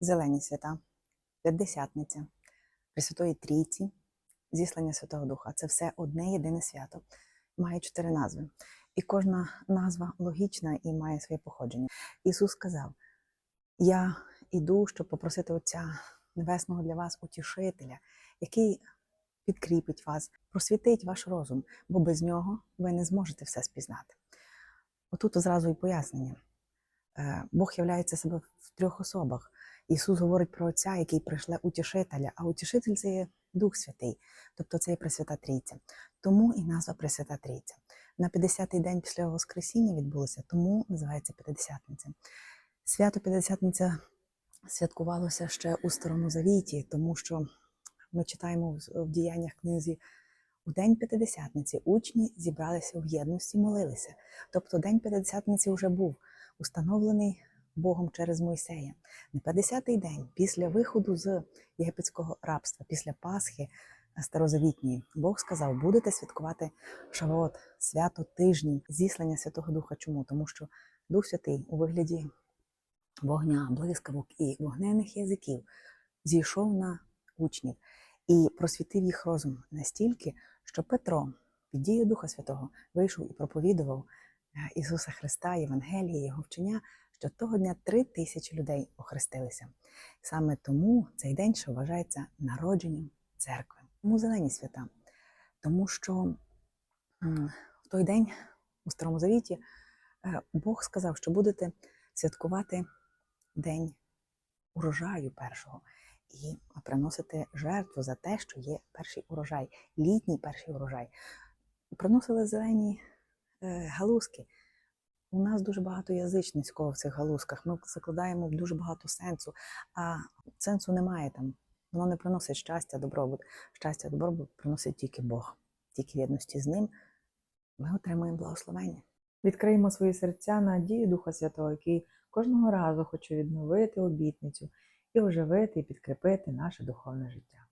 Зелені свята, П'ятдесятниця, Пресвятої Трійці, Зіслання Святого Духа. Це все одне єдине свято. Має чотири назви. І кожна назва логічна і має своє походження. Ісус сказав: Я іду, щоб попросити Отця Небесного для вас утішителя, який підкріпить вас, просвітить ваш розум, бо без нього ви не зможете все спізнати. Отут зразу і пояснення. Е, Бог являється себе в трьох особах. Ісус говорить про Отця, який прийшле утішителя, а утішитель це є Дух Святий, тобто це є Пресвята Трійця. Тому і назва Пресвята Трійця. На 50-й день після Воскресіння відбулося, тому називається П'ятдесятниця. Свято П'ятдесятниця святкувалося ще у Старому Завіті, тому що ми читаємо в діяннях книзі. У день П'ятидесятниці учні зібралися в єдності, молилися. Тобто день П'ятидесятниці вже був установлений Богом через Мойсея. На 50-й день після виходу з єгипетського рабства, після Пасхи е, старозавітньої, Бог сказав: будете святкувати Шавот, свято тижнів, зіслання Святого Духа. Чому? Тому що Дух Святий у вигляді вогня, блискавок і вогненних язиків зійшов на учнів і просвітив їх розум настільки, що Петро під дією Духа Святого вийшов і проповідував е, Ісуса Христа, Євангеліє, Його вчення, що того дня три тисячі людей охрестилися. Саме тому цей день ще вважається народженням церкви. Тому зелені свята. Тому що в той день у Старому Завіті е, Бог сказав, що будете святкувати день урожаю першого і приносити жертву за те, що є перший урожай, літній перший урожай. Приносили зелені е, галузки. У нас дуже багато язичницького в цих галузках. Ми закладаємо дуже багато сенсу, а сенсу немає там. Воно не приносить щастя, добробут. Щастя, добробут приносить тільки Бог. Тільки в єдності з ним ми отримуємо благословення. Відкриємо свої серця на дію Духа Святого, який кожного разу хоче відновити обітницю і оживити і підкріпити наше духовне життя.